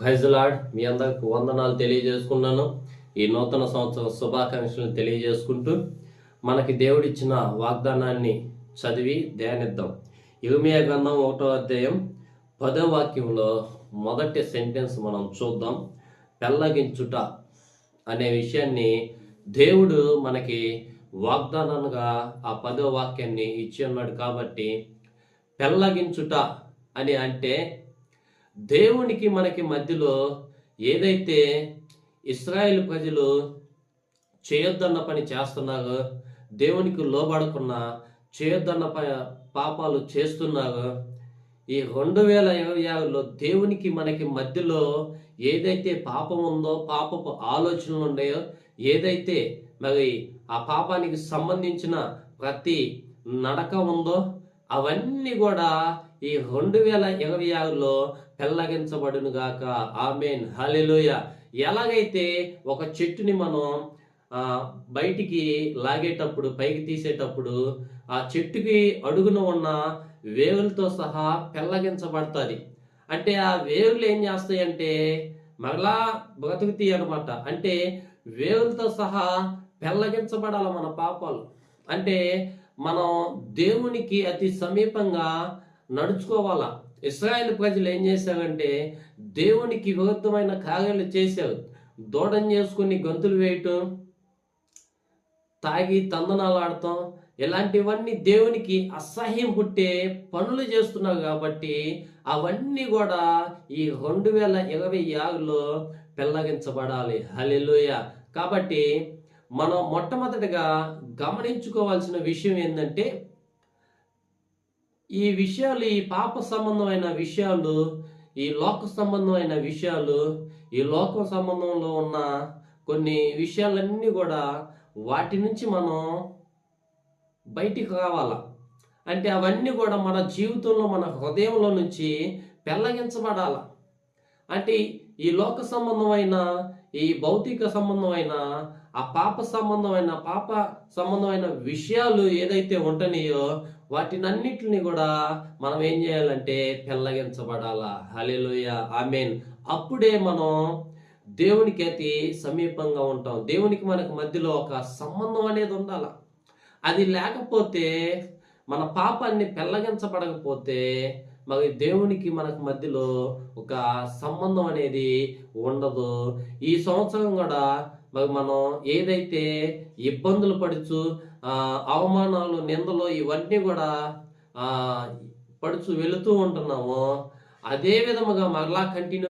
ఫైజలాడ్ మీ అందరికి వందనాలు తెలియజేసుకున్నాను. ఈ నూతన సంవత్సరం శుభాకాంక్షలు తెలియజేసుకుంటూ మనకి దేవుడిచ్చిన వాగ్దానాన్ని చదివి ధ్యానిద్దాం. ఇరుమియా గ్రంథం ఒకటో అధ్యాయం పదో వాక్యంలో మొదటి సెంటెన్స్ మనం చూద్దాం. పెళ్ళగించుట అనే విషయాన్ని దేవుడు మనకి వాగ్దానంగా ఆ పదో వాక్యాన్ని ఇచ్చి ఉన్నాడు కాబట్టి పెళ్ళగించుట అని అంటే దేవునికి మనకి మధ్యలో ఏదైతే ఇస్రాయేల్ ప్రజలు చేయొద్దన్న పని చేస్తున్నారో దేవునికి లోబడకున్నా చేయొద్దన్న ప- పాపాలు చేస్తున్నారో ఈ రెండు వేల ఇరవై ఆరులో దేవునికి మనకి మధ్యలో ఏదైతే పాపం ఉందో పాపపు ఆలోచనలు ఉన్నాయో ఏదైతే మరి ఆ పాపానికి సంబంధించిన ప్రతి నడక ఉందో అవన్నీ కూడా ఈ రెండు వేల ఇరవై ఆరులో పెళ్ళగించబడును గాక. ఆమెన్. హలెలుయ ఎలాగైతే ఒక చెట్టుని మనం బయటికి లాగేటప్పుడు పైకి తీసేటప్పుడు ఆ చెట్టుకి అడుగున ఉన్న వేవులతో సహా పెళ్ళగించబడుతుంది. అంటే ఆ వేవులు ఏం చేస్తాయంటే మరలా బ్రతుకుతాయి అనమాట అంటే వేవులతో సహా పెళ్ళగించబడాలి మన పాపాలు. అంటే మనం దేవునికి అతి సమీపంగా నడుచుకోవాలా? ఇస్రాయేల్ ప్రజలు ఏం చేశారంటే దేవునికి విరుద్ధమైన కార్యాలు చేశారు. దూడం చేసుకుని గంతులు వేయటం తాగి తందనాలు ఆడటం ఇలాంటివన్నీ దేవునికి అసహ్యం పుట్టే పనులు చేస్తున్నారు కాబట్టి అవన్నీ కూడా ఈ రెండు వేల ఇరవై ఆరులో పెళ్ళగించబడాలి హలెలుయ కాబట్టి మనం మొట్టమొదటిగా గమనించుకోవాల్సిన విషయం ఏంటంటే ఈ విషయాలు ఈ పాప సంబంధమైన విషయాలు ఈ లోక సంబంధమైన విషయాలు ఈ లోక సంబంధంలో ఉన్న కొన్ని విషయాలన్నీ కూడా వాటి నుంచి మనం బయటికి రావాలా? అంటే అవన్నీ కూడా మన జీవితంలో మన హృదయంలో నుంచి పెళ్ళగించబడాలి అంటే ఈ లోక సంబంధమైన ఈ భౌతిక సంబంధమైన ఆ పాప సంబంధమైన పాప సంబంధమైన విషయాలు ఏదైతే ఉంటున్నాయో వాటినన్నిటిని కూడా మనం ఏం చేయాలంటే పెళ్ళగించబడాలా. Hallelujah amen. అప్పుడే మనం దేవునికి అతి సమీపంగా ఉంటాం. దేవునికి మనకు మధ్యలో ఒక సంబంధం అనేది ఉండాల. అది లేకపోతే మన పాపాన్ని పెళ్ళగించబడకపోతే మరి దేవునికి మనకు మధ్యలో ఒక సంబంధం అనేది ఉండదు. ఈ సంవత్సరం కూడా మరి మనం ఏదైతే ఇబ్బందులు పడుచు అవమానాలు నిందలు ఇవన్నీ కూడా పడుచు వెళుతూ ఉంటున్నామో అదే విధముగా మరలా కంటిన్యూ